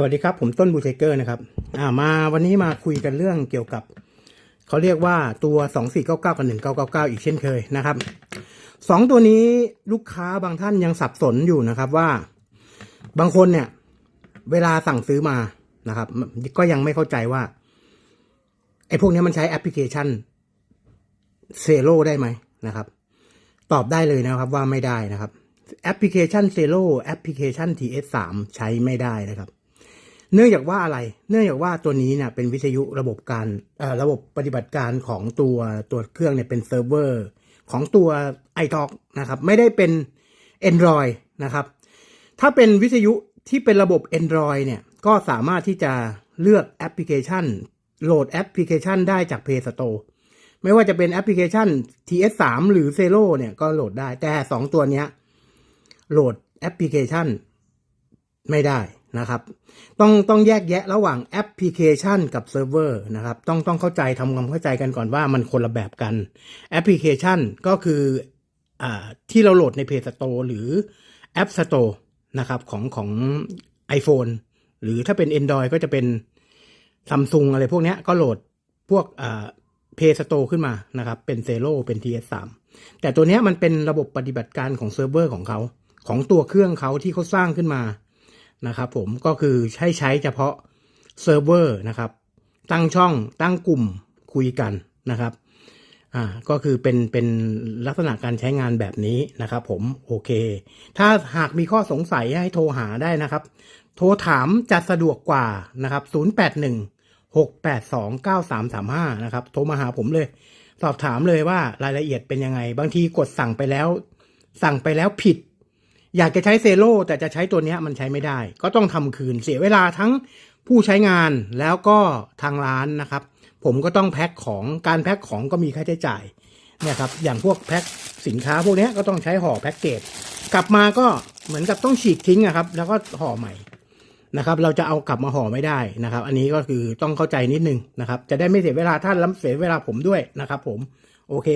สวัสดีครับ ผมต้นบูเชเกอร์นะครับอ่ามาวันนี้มาคุยกันเรื่องเกี่ยวกับ เขาเรียกว่าตัวสองสี่เก้าเก้ากับหนึ่งเก้าเก้าเก้าอีกเช่นเคยนะครับสองตัวนี้ลูกค้าบางท่านยังสับสนอยู่นะครับว่า บางคนเนี่ย เวลาสั่งซื้อมานะครับ ก็ยังไม่เข้าใจว่า ไอ้พวกนี้มันใช้แอปพลิเคชันเซโ o ได้ไหมนะครับ ตอบได้เลยนะครับว่าไม่ได้นะครับ แอปพลิเคชันเซโ o แอปพลิเคชัน TS3 ใช้ไม่ได้นะครับ เนื่องจากว่าอะไร เนื่องจากว่าตัวนี้เนี่ยเป็นวิทยุระบบการเอ่อระบบปฏิบัติการของตัวตัวเครื่องเนี่ยเป็นเซิร์ฟเวอร์ของตัว iTalk นะครับไม่ได้เป็น Android นะครับ ถ้าเป็นวิทยุที่เป็นระบบ Android เนี่ยก็สามารถที่จะเลือกแอปพลิเคชัน โหลดแอปพลิเคชันได้จาก Play Store ไม่ว่าจะเป็นแอปพลิเคชัน TS3 หรือ z e r o เนี่ยก็โหลดได้แต่สองตัวเนี้ยโหลดแอปพลิเคชัน ไม่ได้นะครับ ต้องต้องแยกแยะระหว่างแอปพลิเคชันกับเซิร์ฟเวอร์นะครับ ต้องต้องเข้าใจทำความเข้าใจกันก่อนว่ามันคนละแบบกัน แอปพลิเคชันก็คืออที่เราโหลดใน Play Store หรือ App Store นะครับของของ iPhone หรือถ้าเป็น Android ก็จะเป็นซัมซุงอะไรพวกนี้ก็โหลดพวกอ่า Play Store ขึ้นมานะครับ เป็น z e r o เป็น TS3 แต่ตัวนี้มันเป็นระบบปฏิบัติการของเซิร์ฟเวอร์ของเขา ของตัวเครื่องเขาที่เขาสร้างขึ้นมา นะครับผมก็คือใช้ใช้เฉพาะเซิร์ฟเวอร์นะครับตั้งช่องตั้งกลุ่มคุยกันนะครับอ่าก็คือเป็นเป็นลักษณะการใช้งานแบบนี้นะครับผมโอเค ถ้าหากมีข้อสงสัยให้โทรหาได้นะครับ โทรถามจะสะดวกกว่านะครับ 081 682 9335 นะครับ โทรมาหาผมเลย สอบถามเลยว่ารายละเอียดเป็นยังไง บางทีกดสั่งไปแล้ว สั่งไปแล้วผิด อยากจะใช้เซโ o แต่จะใช้ตัวนี้มันใช้ไม่ได้ ก็ต้องทำคืนเสียเวลาทั้งผู้ใช้งานแล้วก็ทางร้านนะครับ ผมก็ต้องแพ็คของการแพ็คของก็มีค่าใช้จ่ายเนี่ยครับอย่างพวกแพ็คสินค้าพวกนี้ก็ต้องใช้ห่อแพ็คเกจกลับมาก็เหมือนกับต้องฉีกทิ้งอะครับ แล้วก็ห่อใหม่นะครับ เราจะเอากลับมาห่อไม่ได้นะครับ อันนี้ก็คือต้องเข้าใจนิดนึงนะครับ จะได้ไม่เสียเวลาท่านแล้วเสียเวลาผมด้วยนะครับ ผม โอเค